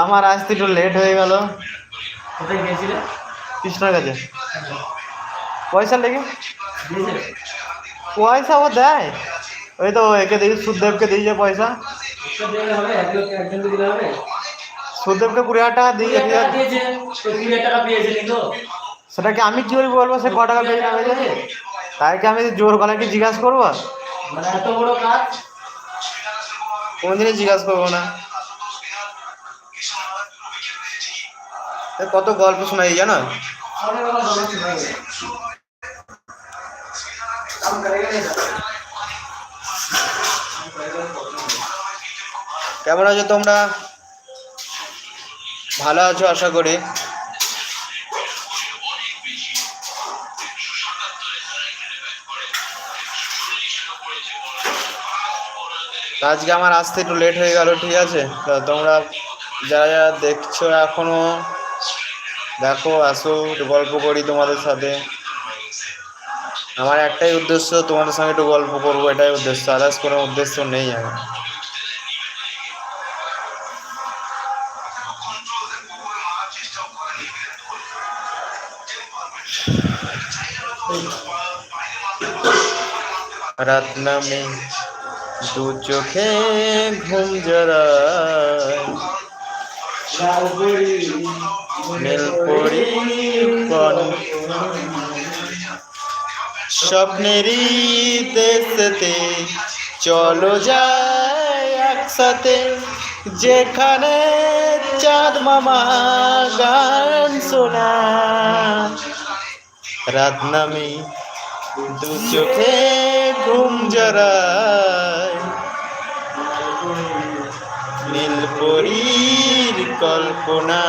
আমার আসতে একটু লেট হয়ে গেল। কোথায় গিয়েছিলে? কৃষ্ণর কাছে। পয়সা লেগে? পয়সা ও দেয়? ওই তো একে দেখি সুদেবকে দিয়েছে পয়সা। সুদেবকে কুড়ি হাজার টাকা দিয়ে সেটাকে আমি কি করে বলব সে ক টাকা পেয়ে না যাবে তাই কি আমি জোর গলায় কি জিজ্ঞাসা করব? মানে বড় জিজ্ঞাসা করব না। কত গল্প শোনা যায় জানো? কেমন আছো তোমরা? ভালো আছো আশা করি। আজকে আমার আসতে একটু লেট হয়ে গেল, ঠিক আছে? তোমরা যারা যারা দেখছ এখনও দেখো, আসো, একটু গল্প করি তোমাদের সাথে। আমার একটাই উদ্দেশ্য, তোমাদের সঙ্গে একটু গল্প করব, এটাই উদ্দেশ্য। আদার্স কোনো উদ্দেশ্য নেই আমার। রাত নামে দু চোখে ঘুম পরি স্বপ্নেরই দেশেতে চলো যায় একসাথে, যেখানে চাঁদ মামা গান শোনা রাত নামে দু চোখে ঘুম জড়ায়। নীল পরীর কল্পনা।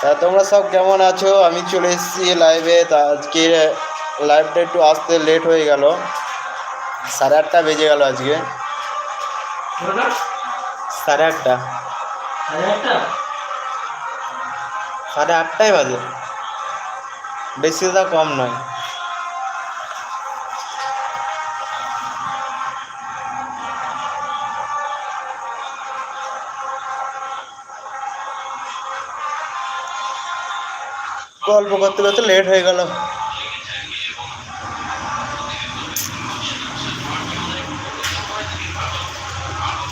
তা তোমরা সব কেমন আছো? আমি চলে এসেছি লাইভে তা আজকে লাইভটা একটু আসতে লেট হয়ে গেল। সাড়ে আটটা বেজে গেল আজকে। সাড়ে আটটা? সাড়ে আটটাই বাজে। বেশি তা কম নয়। গল্প করতে করতে লেট হয়ে গেল।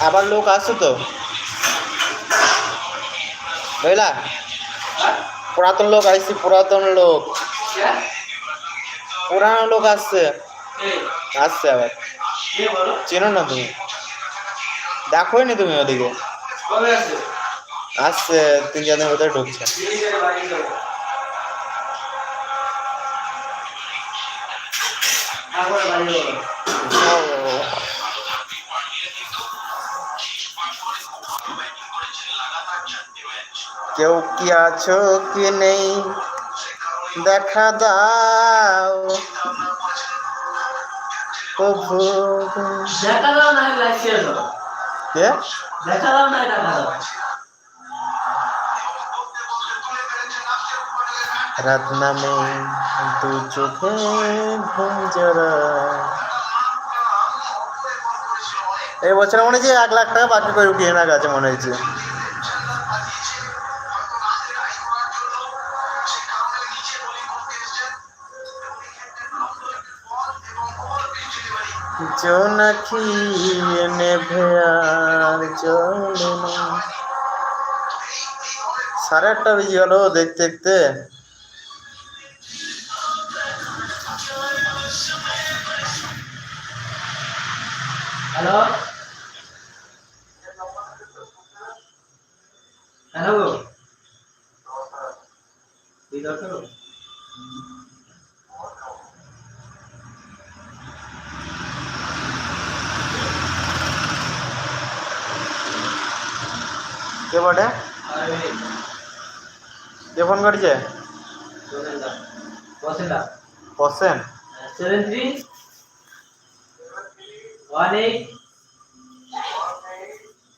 আবার লোক আসছে তো। বুঝলা? পুরাতন লোক আসছে পুরাতন লোক। পুরানো লোক আসছে। আসছে আবার। চেনো না তুমি? দেখোই নি তুমি ওদিকে? আসছে তিন চার দিনের ঢুকছে। কেউ কি আছো কি নেই? দেখা দাও। প্রভু। দেখা দাও না কে? দেখা দাও না দেখা দাও রাত নামে দু চোখে ঘুম জড়া এই বছর মনে হচ্ছে এক লাখ টাকা বাকি করে উঠিয়ে না গেছে মনে হচ্ছে নেভে আর জ্বলে না সাড়ে আটটা বেজে গেল দেখতে দেখতে হ্যালো হ্যালো বিদায় করো কে বটে? কে ফোন করছে? বসেন্দা বসেন seven three one eight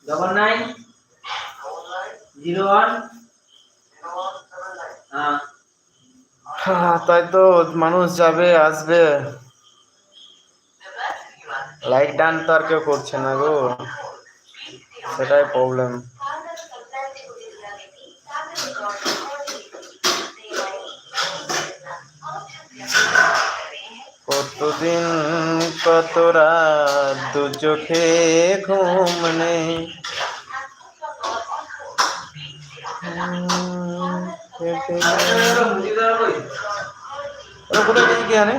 double nine zero one তাই তো মানুষ যাবে, আসবে। লাইক ডান তো আর কেউ করছে না গো। সেটাই প্রবলেম কতদিন কত রাত দু চোখে ঘুম নেই। ওরা কোথায় গেছে কি জানে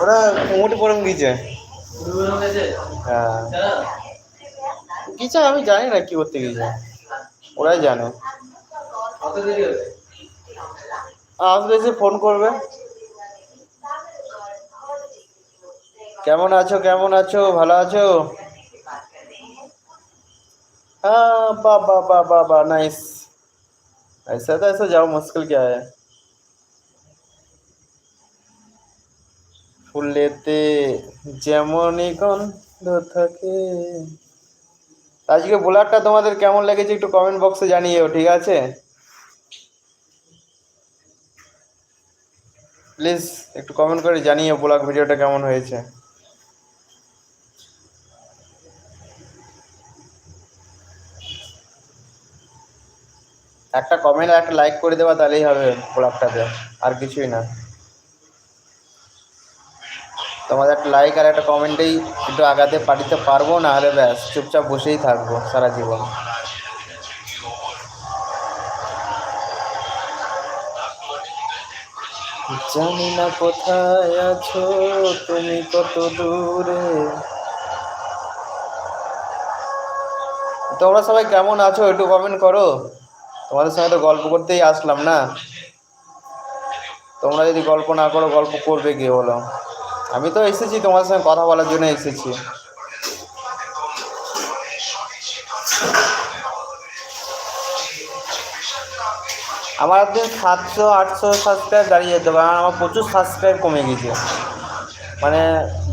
ওরা মোটে পরম গিয়েছে। হ্যাঁ। কি আমি জানি না কি করতে গিয়েছে। ওরাই জানে। আসবে এসে ফোন করবে। কেমন আছো কেমন আছো ভালো আছো हाँ बा बा बा बा बा नाइस ऐसा तो ऐसा जाओ मुश्किल क्या है ফুলেতে যেমনই গন্ধ থাকে আজকে ব্লগটা তোমাদের কেমন লেগেছে একটু কমেন্ট বক্সে জানিও ঠিক আছে প্লিজ একটু কমেন্ট করে জানিও ব্লগ ভিডিওটা কেমন হয়েছে একটা কমেন্ট আর একটা লাইক করে দেওয়া তাহলেই হবে ব্লগটাতে আর কিছুই না। তোমাদের একটা লাইক আর একটা কমেন্টেই একটু আগাতে পাঠিতে পারব না হলে ব্যাস, চুপচাপ বসেই থাকব সারা জীবন। জানি না কোথায় আছো, তুমি কত দূরে। তোমরা সবাই কেমন আছো, একটু কমেন্ট করো। তোমাদের সঙ্গে তো গল্প করতেই আসলাম না? তোমরা যদি গল্প না করো, গল্প করবে কে বলো? আমি তো এসেছি, তোমাদের সঙ্গে কথা বলার জন্য এসেছি। আমার একদিন সাতশো, আটশো সাবস্ক্রাইব দাঁড়িয়ে যেতে পারে আমার প্রচুর সাবস্ক্রাইব কমে গেছে। মানে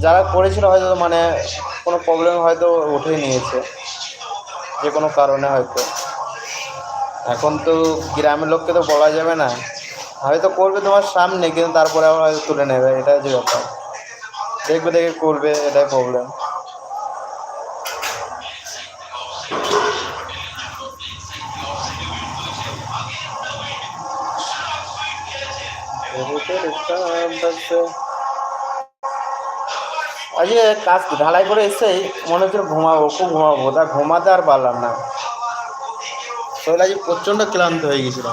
যারা করেছিল হয়তো মানে কোনো প্রবলেম হয়তো উঠে নিয়েছে, যে কোনো কারণে হয়তো। এখন তো গ্রামের লোককে তো বলা যাবে না। হয়তো করবে তোমার সামনে, কিন্তু তারপরে আবার হয়তো তুলে নেবে এটা হচ্ছে ব্যাপার। দেখবে, দেখে করবে, এটাই প্রবলেম আজকে কাজ ঢালাই করে এসেই মনে হচ্ছে ঘুমাবো, খুব ঘুমাবো। তা ঘুমাতে আর পারলাম না। শরীর আজকে প্রচণ্ড ক্লান্ত হয়ে গেছিল।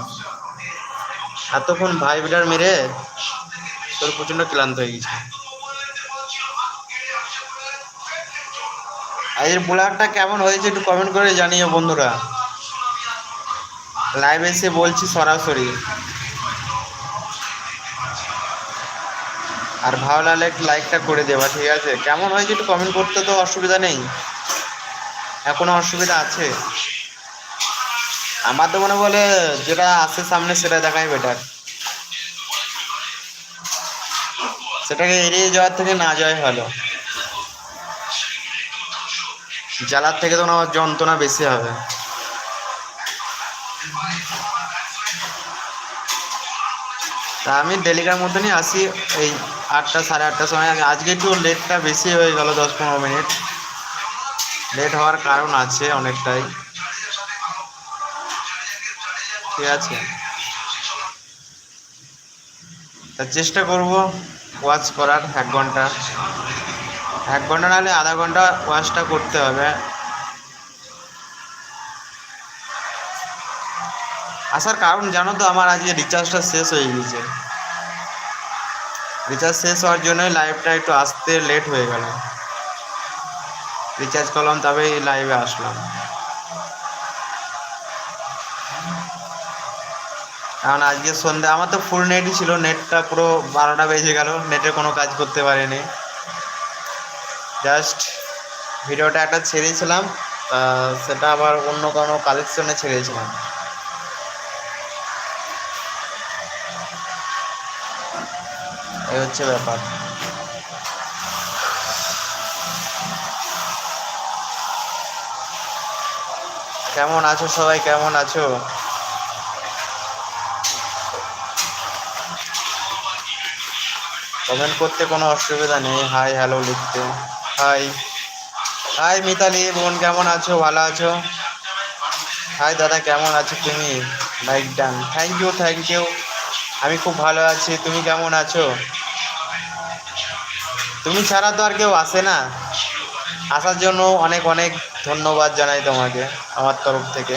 এতক্ষণ ভাই মেরে শরীর প্রচণ্ড ক্লান্ত হয়ে গেছে আজকের ব্লগটা কেমন হয়েছে একটু কমেন্ট করে জানিও বন্ধুরা। লাইভ এসে বলছি সরাসরি। আর ভালো লাগলে একটু লাইকটা করে দেবা, ঠিক আছে? কেমন হয়েছে একটু কমেন্ট করতে তো অসুবিধা নেই। এখনও অসুবিধা আছে। আমার তো মনে বলে, যেটা আছে সামনে সেটা দেখাই বেটার সেটাকে এড়িয়ে যাওয়ার থেকে না যাওয়াই ভালো। জ্বালার থেকে তো আমার যন্ত্রণা বেশি হবে। তা আমি ডেলিকার মতনই আসি, এই আটটা সাড়ে আটটার সময়। আমি আজকে একটু লেটটা বেশি হয়ে গেল, দশ পনেরো মিনিট। লেট হওয়ার কারণ আছে অনেকটাই। ঠিক আছে? তা চেষ্টা করব ওয়াচ করার এক ঘণ্টা। এক ঘণ্টা নাহলে আধা ঘণ্টা ওয়াচটা করতে হবে। আসার কারণ জানো তো, আমার আজকে রিচার্জটা শেষ হয়ে গেছে। রিচার্জ শেষ হওয়ার জন্যই লাইভটা একটু আসতে লেট হয়ে গেল। রিচার্জ করলাম, তবেই লাইভে আসলাম। কারণ আজকে সন্ধ্যা, আমার তো ফুল নেটই ছিল নেটটা পুরো বারোটা বেজে গেল নেটে কোনো কাজ করতে পারিনি। জাস্ট ভিডিওটা একটা ছেড়েছিলাম সেটা আবার অন্য কোনো কালেকশনে ছেড়েছিলাম। এই হচ্ছে ব্যাপার। কেমন আছো সবাই? কেমন আছো? কমেন্ট করতে কোনো অসুবিধা নেই। হাই হ্যালো লিখতে। হাই হাই মিতালি, বোন কেমন আছো? ভালো আছো? হাই দাদা, কেমন আছো তুমি? Like done thank you thank you আমি খুব ভালো আছি। তুমি কেমন আছো? তুমি ছাড়া তো আর কেউ আসে না। আসার জন্য অনেক অনেক ধন্যবাদ জানাই তোমাকে, আমার তরফ থেকে।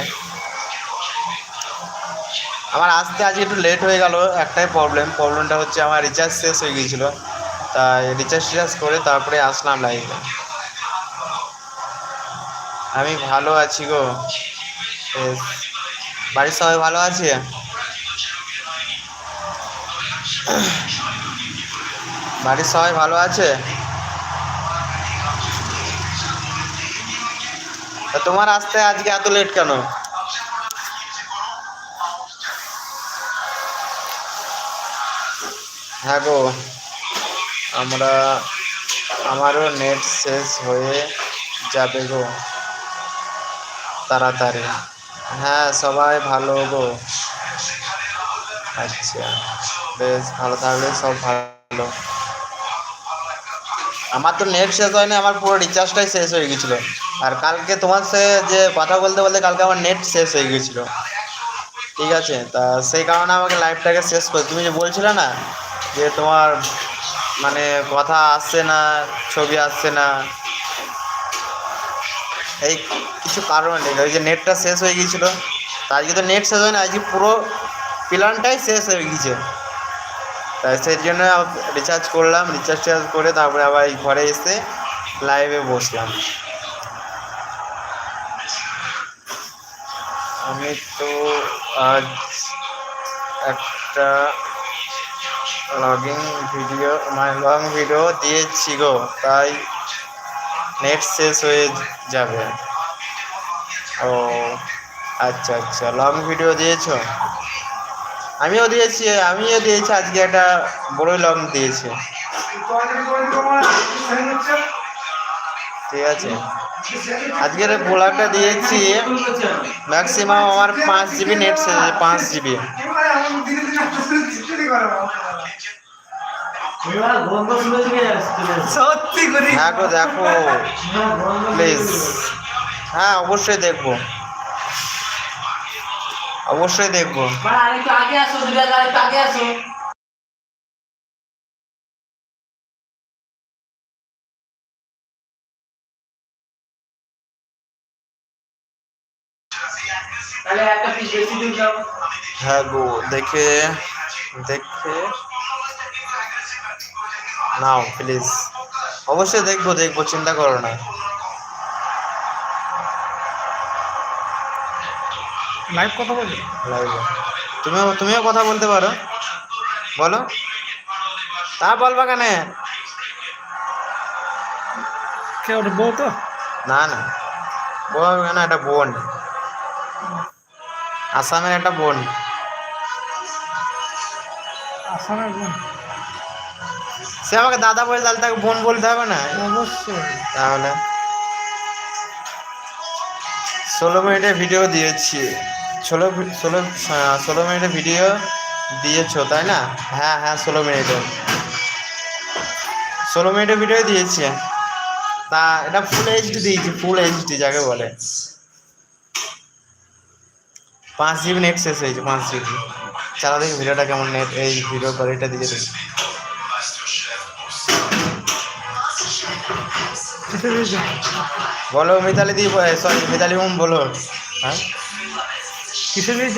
আমার আসতে আজকে একটু লেট হয়ে গেল, একটাই প্রবলেম প্রবলেমটা হচ্ছে আমার রিচার্জ শেষ হয়ে গিয়েছিল। তাই রিচার্জ টিচার্জ করে তারপরে আসলাম লাইভে আমি ভালো আছি গো। বাড়ির সবাই ভালো আছে? বাড়ির সবাই ভালো আছে? তোমার আসতে আজকে এত লেট কেন? হ্যাঁ গো, আমরা, আমারও নেট শেষ হয়ে যাবে গো, তাড়াতাড়ি। হ্যাঁ সবাই ভালো গো। আচ্ছা বেশ, ভালো থাকলে সব ভালো। আমার তো নেট শেষ হয়নি, আমার পুরো রিচার্জটাই শেষ হয়ে গেছিল। আর কালকে তোমার সে যে কথা বলতে বলতে কালকে আমার নেট শেষ হয়ে গেছিল। ঠিক আছে, তা সেই কারণে আমাকে লাইভটাকে শেষ করে, তুমি যে বলছিলে না যে তোমার মানে কথা আসছে না, ছবি আসছে না। এই কিছু কারণ নেই। ওই যে নেটটা শেষ হয়ে গিয়েছিল। আজকে তো নেট শেষ হয় না আজকে পুরো প্ল্যানটাই শেষ হয়ে গিয়েছে। তাই সেই জন্য রিচার্জ করলাম রিচার্জ টিচার্জ করে তারপরে আবার ঘরে এসে লাইভে বসলাম। আমি তো আজ একটা লগিং ভিডিও মানে লং ভিডিও দিয়েছি গো। তাই নেট শেষ হয়ে যাবে। ও আচ্ছা আচ্ছা। লং ভিডিও দিয়েছ? আমিও দিয়েছি আমিও দিয়েছি। আজকে একটা বড়ই লং দিয়েছি। ঠিক আছে। আজকের ব্লগটা দিয়েছি ম্যাক্সিমাম আমার পাঁচ জিবি নেট শেষ পাঁচ জিবি গন্ধ শুনে চলে যাচ্ছে সত্যি করি হ্যাঁ গো দেখো প্লিজ হ্যাঁ অবশ্যই দেখব। অবশ্যই দেখব। মানে আগে আসো আগে আসো। তাহলে একটা পিস বেশি দিন যাও হ্যাঁ গো দেখে। দেখে নাও প্লিজ অবশ্যই দেখব দেখব চিন্তা করো না। লাইভ কথা বলি লাইভ তুমিও তুমিও কথা বলতে পারো। বলো। তা বলবা কেন? কে ওটা বউ তো? না না। বল কেন? একটা বোন। আসামের একটা বোন। সে আমাকে দাদা বলে তাহলে তাকে বোন বলতে হবে না? অবশ্যই। তাহলে। ষোলো মিনিটের ভিডিও দিয়েছি। ষোলো ষোলো ষোলো মিনিটের ভিডিও দিয়েছ তাই না? হ্যাঁ হ্যাঁ ষোলো মিনিটের ষোলো মিনিটের ভিডিও দিয়েছি। তা এটা ফুল এইচডি দিয়েছি ফুল এইচডি যাকে বলে। পাঁচ জিবি নেট শেষ হয়েছে পাঁচ জিবি দেখি ভিডিওটা কেমন নেট এই ভিডিও কোয়ালিটিটা দিয়ে দেখি বলো মিতালি দি সরি মিতালি বোন বলো। হ্যাঁ? কিসে দিয়েছ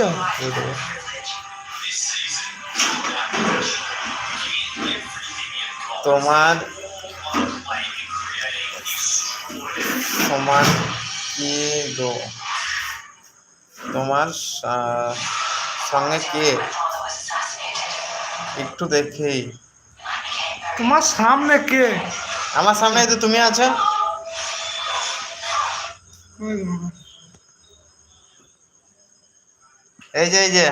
তোমার সমান কি গো? তোমার সঙ্গে কে? একটু দেখেই। তোমার সামনে কে? আমার সামনে তো তুমি আছো। এই যে এই যে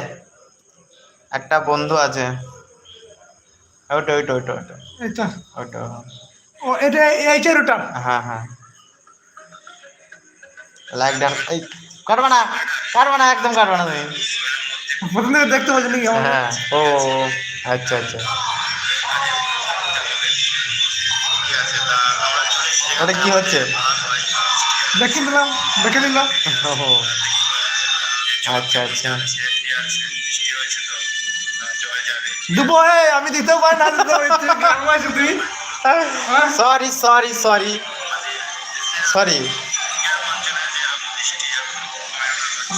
একটা বন্ধু আছে। ওইটা ওইটা ওইটা ওইটা। এইটা। ওইটা। ও এটা এইটার ওটা হ্যাঁ হ্যাঁ। লাইক ডান এই কাটবে না কাটবে না একদম কাটবে না তুমি। প্রথম থেকে দেখতে পাচ্ছি নাকি আমার হ্যাঁ ও আচ্ছা আচ্ছা ওটা কি হচ্ছে দেখে দিলাম দেখে দিলাম ও, আচ্ছা আচ্ছা দেবো এ আমি দিতেও পারি না দিতেও পারি তুই গ্রাম আছিস তুই সরি সরি সরি সরি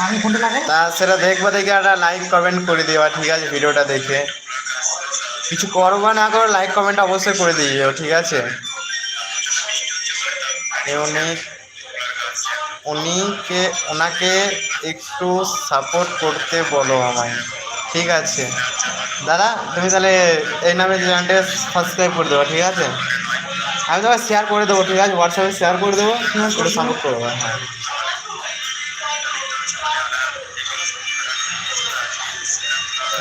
আমি ফোনটা লাগাই। তা সেটা দেখব দেখে একটা লাইক কমেন্ট করে দিও ঠিক আছে ভিডিওটা দেখে। কিছু করো বা না করো লাইক কমেন্ট অবশ্যই করে দিও ঠিক আছে? উনি উনিকে ওনাকে একটু সাপোর্ট করতে বলো আমায় ঠিক আছে? দাদা তুমি তাহলে এই নামে চ্যানেলটা সাবস্ক্রাইব করে দেবো ঠিক আছে? আমি তোমাকে শেয়ার করে দেবো ঠিক আছে? হোয়াটসঅ্যাপে শেয়ার করে দেবো সাপোর্ট করব। হ্যাঁ।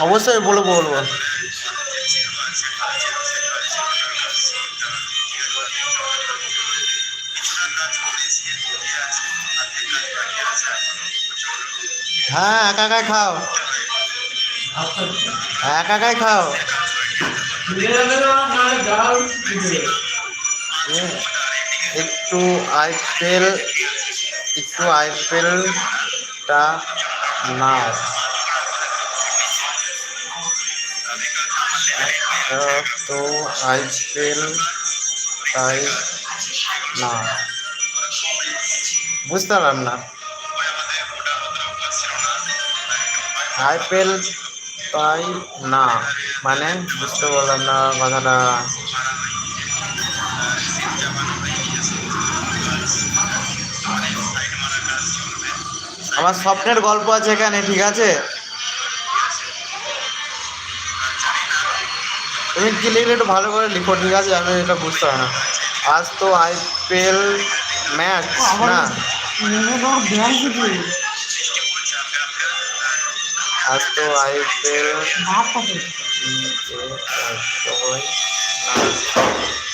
অবশ্যই বলব বলব। হ্যাঁ একা একাই খাও। একা একাই খাও। একটু আইপিএল একটু আইপিএলটা নাও। তো আইপিএল তাই না। বুঝতে পারলাম না। আইপিএল তাই না মানে বুঝতে পারলাম না কথাটা। আমার স্বপ্নের গল্প আছে এখানে, ঠিক আছে? তুমি কি লিখলে একটু ভালো করে লিখো ঠিক আছে? আমি এটা বুঝতে পারি না। আজ তো আইপিএল ম্যাচ না? আজ তো আইপিএল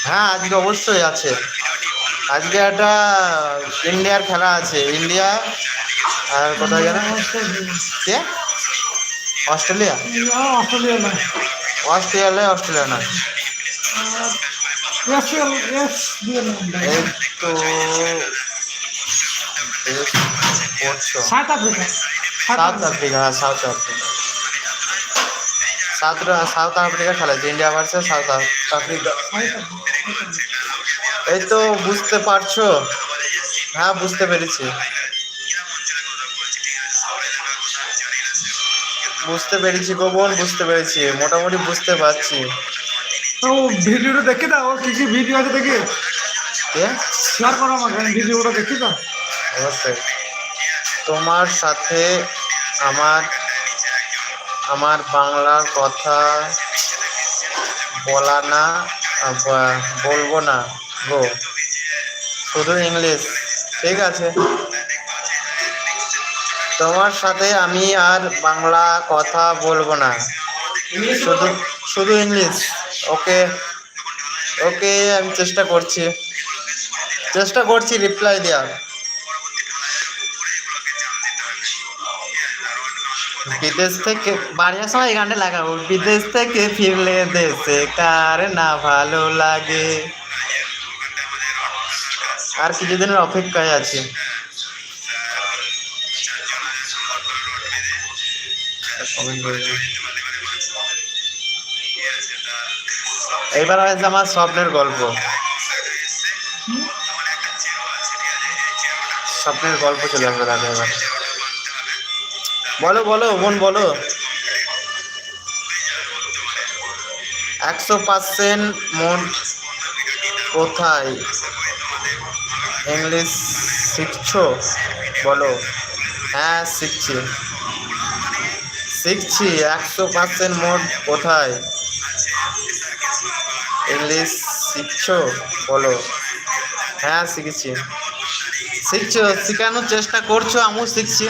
হ্যাঁ আজকে অবশ্যই আছে। আজকে একটা ইন্ডিয়ার খেলা আছে ইন্ডিয়া আর কোথায় কে? অস্ট্রেলিয়া? অস্ট্রেলিয়া না। অস্ট্রেলিয়া অস্ট্রেলিয়া না। এস এস দিয়ে এই তো সাউথ আফ্রিকা সাউথ আফ্রিকা হ্যাঁ south Africa south south Africa খেলা আছে ইন্ডিয়া ভার্সেস সাউথ আফ্রিকা এই তো বুঝতে পারছ? হ্যাঁ বুঝতে পেরেছি। বুঝতে পেরেছি গো বুঝতে পেরেছি মোটামুটি বুঝতে পারছি। তো ভিডিওটা দেখি দাও কি কি ভিডিও আছে দেখি। শেয়ার করো আমাকে ভিডিওটা দেখি দাও অবশ্যই। তোমার সাথে আমার আমার বাংলার কথা বলা না বলব না গো। শুধু ইংলিশ ঠিক আছে? তোমার সাথে আমি আর বাংলা কথা বলব না। শুধু শুধু ইংলিশ। ওকে ওকে আমি চেষ্টা করছি। চেষ্টা করছি রিপ্লাই দেওয়ার। বিদেশ থেকে বাড়ি আসার সময় এই গানটা লাগাবো। বিদেশ থেকে ফিরলে দেশে কার না ভালো লাগে? আর কিছুদিনের অপেক্ষায় আছি। এইবার হয়েছে আমার স্বপ্নের গল্প। স্বপ্নের গল্প চলে আসবে দাদা এবার। বলো বলো, বোন, বলো। একশো পার্সেন্ট মন কোথায়? ইংলিশ শিখছো? বলো। হ্যাঁ শিখছি। শিখছি একশো পার্সেন্ট মোট কোথায়? ইংলিশ শিখছো? বলো। হ্যাঁ শিখেছি। শিখছো? শেখানোর চেষ্টা করছ, আমিও শিখছি।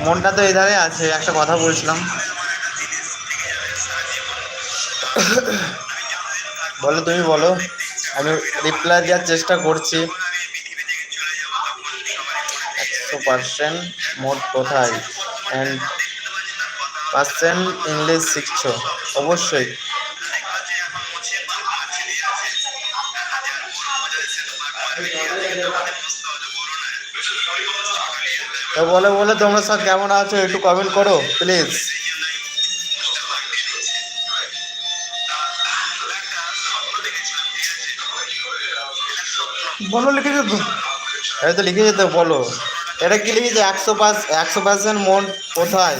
মনটা তো এধারে আছে, একটা কথা বলছিলাম। বলো তুমি, বলো। আমি রিপ্লাই দেওয়ার চেষ্টা করছি। একশো পার্সেন্ট মোট কোথায়? অ্যান্ড পার্সেন্ট ইংলিশ শিখছো? অবশ্যই। তো বলে বলে তোমরা সব কেমন আছো? একটু কমেন্ট করো প্লিজ বলো লিখেছো তো এই তো লিখে তো বলো। এটা কি লিখেছে? একশো পাঁচ একশো পার্সেন্ট মন কোথায়?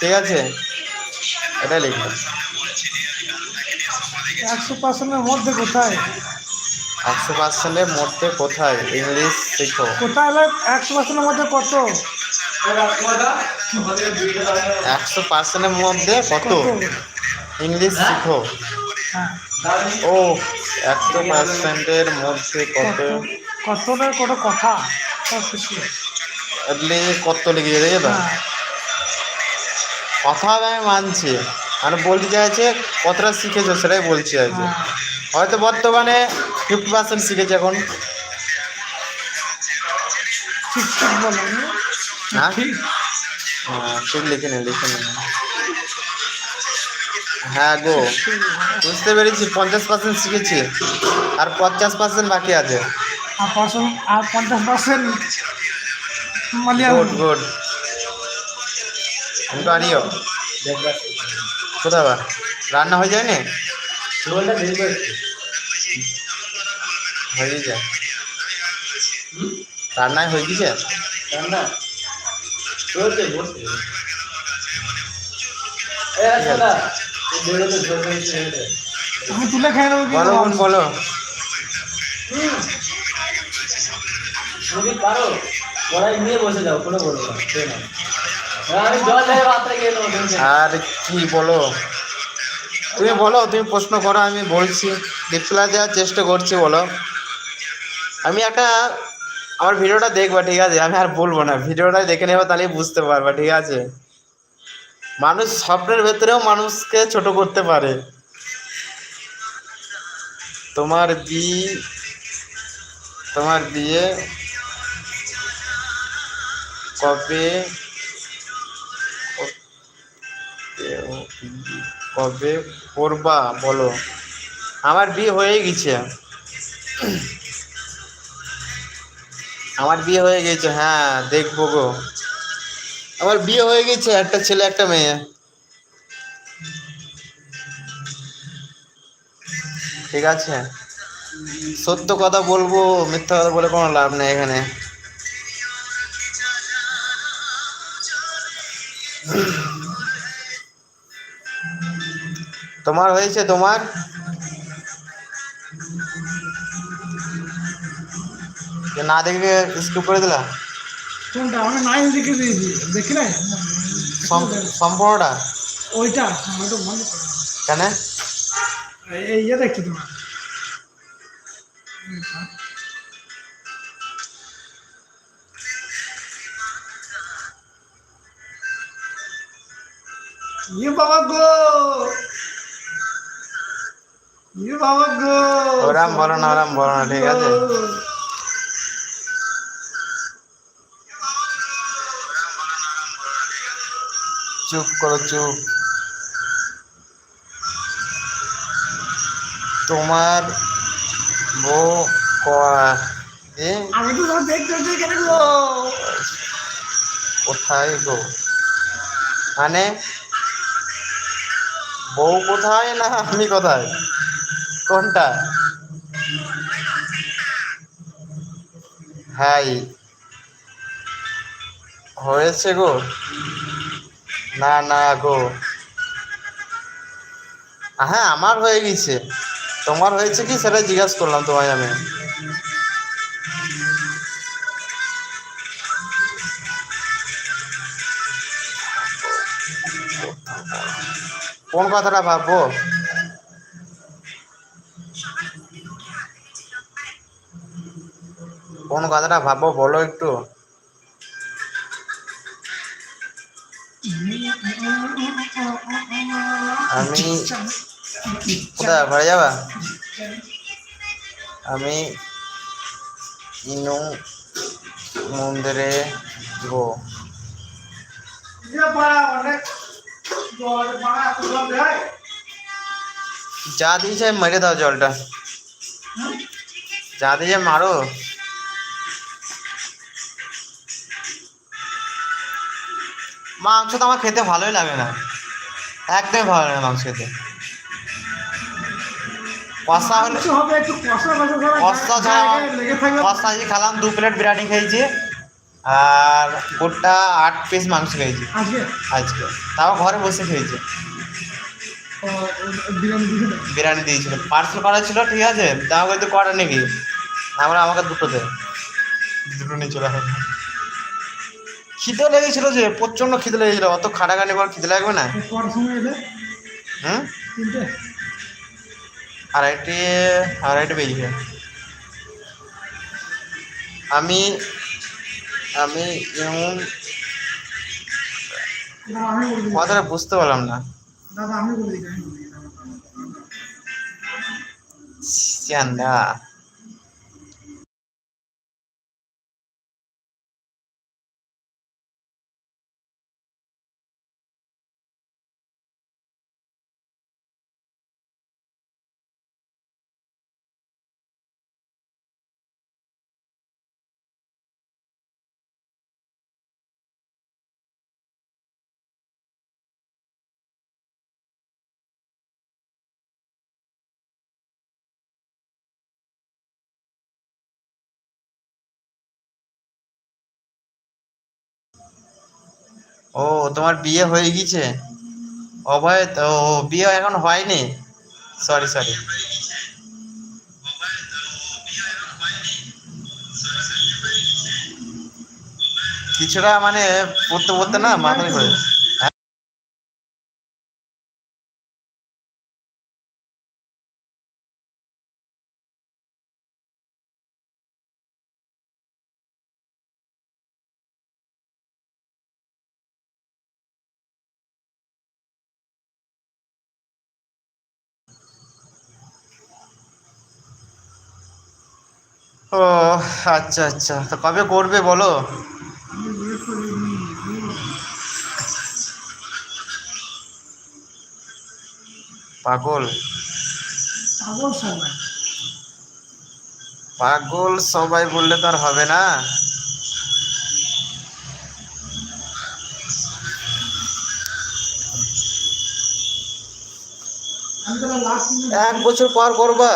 ঠিক আছে? এটা লিখবে একশো পার্সেন্টের মধ্যে কোথায়? একশো পার্সেন্টের মধ্যে কোথায়? ইংলিশ শিখো। কোথায় হলে একশো পার্সেন্টের মধ্যে কত? একশো পার্সেন্টের মধ্যে কত? ইংলিশ শিখো। হ্যাঁ। ও একশো পার্সেন্টের মধ্যে কত? কত? কতটা কত কথা? কত লিখে দেখে তো? হ্যাঁ কথা আমি মানছি। মানে বলতে চাইছে কতটা শিখেছো সেটাই বলছি আর কি। হ্যাঁ হয়তো বর্তমানে ফিফটি পার্সেন্ট শিখেছে এখন। ঠিক ঠিক হ্যাঁ ঠিক হ্যাঁ লিখে নে লিখে নে। হ্যাঁ গো বুঝতে পেরেছি পঞ্চাশ পার্সেন্ট শিখেছি আর পঞ্চাশ পার্সেন্ট বাকি আছে। আর পঞ্চাশ পার্সেন্ট গুড গুড আনিও কোথায় বা রান্না হয়ে যায়নি? হয়ে যায় রান্নায় হয়ে গেছে? আমি তুলে খেয়ে নেব বলো বোন বলো যদি পারো? বড়াই নিয়ে বসে যাও কোনো বলব না। আর কি বলো? তুমি বলো, তুমি প্রশ্ন করো, আমি বলছি। রিপ্লাই দেওয়ার চেষ্টা করছি, বলো। আমি একটা, আমার ভিডিওটা দেখবা, ঠিক আছে? আমি আর বলব না। ভিডিওটা দেখে নেব তাহলেই বুঝতে পারবা, ঠিক আছে? মানুষ স্বপ্নের ভেতরেও মানুষকে ছোট করতে পারে। তোমার বি তোমার বিয়ে কবে কবে করবা বলো? আমার বিয়ে হয়ে গেছে। আমার বিয়ে হয়ে গেছে হ্যাঁ দেখব গো। আমার বিয়ে হয়ে গেছে, একটা ছেলে, একটা মেয়ে। ঠিক আছে? সত্য কথা বলব, মিথ্যা কথা বলে কোনো লাভ নেই এখানে। তোমার হয়েছে তোমার যে না দেখবে স্কিপ করে দিলা কোনটা আমি নাই দেখে দিয়েছি দেখি নাই সম- সম্পূর্ণটা ওইটা আমার তো মনে পড়ে না। কেন এই- এই ইয়ে দেখছি তোমার এইটা। ইয়ে বাবা গো ইয়ে বাবা গো ওরাম বলো না ওরাম বলো না ঠিক আছে? চুপ করো চুপ। তোমার বউ কোথায় গো? মানে বউ কোথায় না আমি কোথায়? কোনটা? হাই। হয়েছে গো। না না গো। হ্যাঁ আমার হয়ে গেছে। তোমার হয়েছে কি? সেটা জিজ্ঞাসা করলাম তোমায় আমি। কোন কথাটা ভাববো? কোন কথাটা ভাববো বলো একটু। আমি কোথায়? ঘরে যাবা? আমি ইনু মন্দিরে গো যা দিয়েছে, মেরে দাও জলটা। যা দিয়েছে, মারো। মাংস তো আমার খেতে ভালোই লাগে না। একদমই ভালো লাগে না মাংস খেতে। কষা হলে কষা ছাড়া কষা দিয়ে খেলাম দু প্লেট বিরিয়ানি খেয়েছি। আর গোটা আট পিস মাংস খেয়েছি। আজকে? তাও ঘরে বসে খেয়েছি। বিরিয়ানি দিয়েছে দিয়েছিল। পার্সেল করা ছিল ঠিক আছে? তা আমাকে তো করা নাকি আমরা আমাকে দুটো দে দুটো নিয়ে চলে আসবে। খিদে লেগেছিল যে প্রচণ্ড খিদে লেগেছিল অত খাটাখানি করে খিদে লাগবে না? হুম? আড়াইটে আড়াইটে বেরিয়ে আমি আমি দিই। কথাটা বুঝতে পারলাম না। দাদা ও তোমার বিয়ে হয়ে গিয়েছে? অভয় তো ও, বিয়ে এখন হয়নি? সরি সরি কিছুটা মানে পড়তে পড়তে না মাথায় করে ও আচ্ছা আচ্ছা। তো কবে করবে বলো? পাগল। পাগল সবাই। বললে তো আর হবে না। এক বছর পর করবা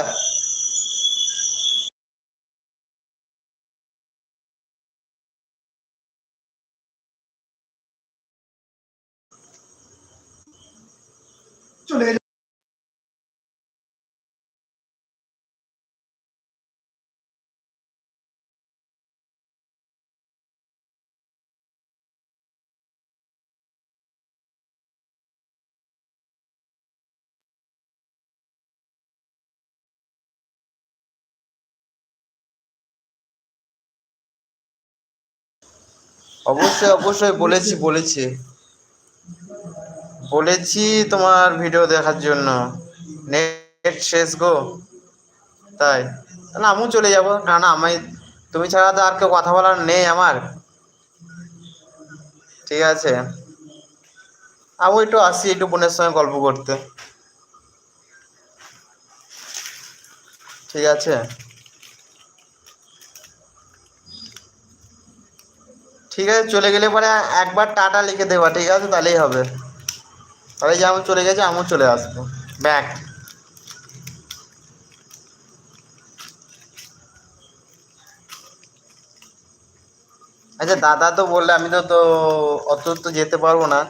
অবশ্যই অবশ্যই বলেছি বলেছি। বলেছি তোমার ভিডিও দেখার জন্য। নেট শেষ গো। তাই। না, আমিও চলে যাব। না না, আমি তুমি ছাড়া তো আর কেউ কথা বলার নেই আমার। ঠিক আছে। আমিও একটু আসি, একটু বোনের সঙ্গে গল্প করতে। ঠিক আছে। ঠিক আছে, চলে গেলে পরে একবার টাটা লিখে দেবা, ঠিক আছে? তাহলেই হবে। তাহলে যে আমি চলে গেছে আমিও চলে আসব। ব্যাক। আচ্ছা দাদা তো বললে আমি তো তো অত তো যেতে পারব না।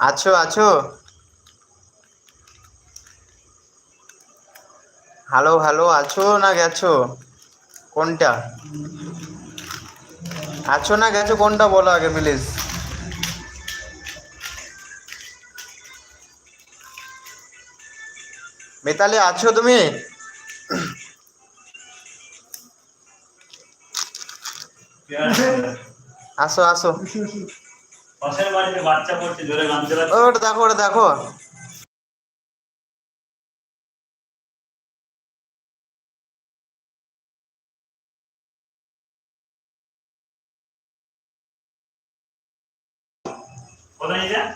আছো আছো? হ্যালো হ্যালো আছো না গেছো? কোনটা? আছো না গেছো কোনটা বলো আগে প্লিজ। মিতালি আছো তুমি? আসো আসো। ওটা দেখো ওটা দেখো।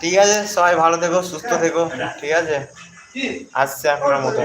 ঠিক আছে সবাই ভালো থেকো সুস্থ থেকো ঠিক আছে? আসছে আপনার মতো।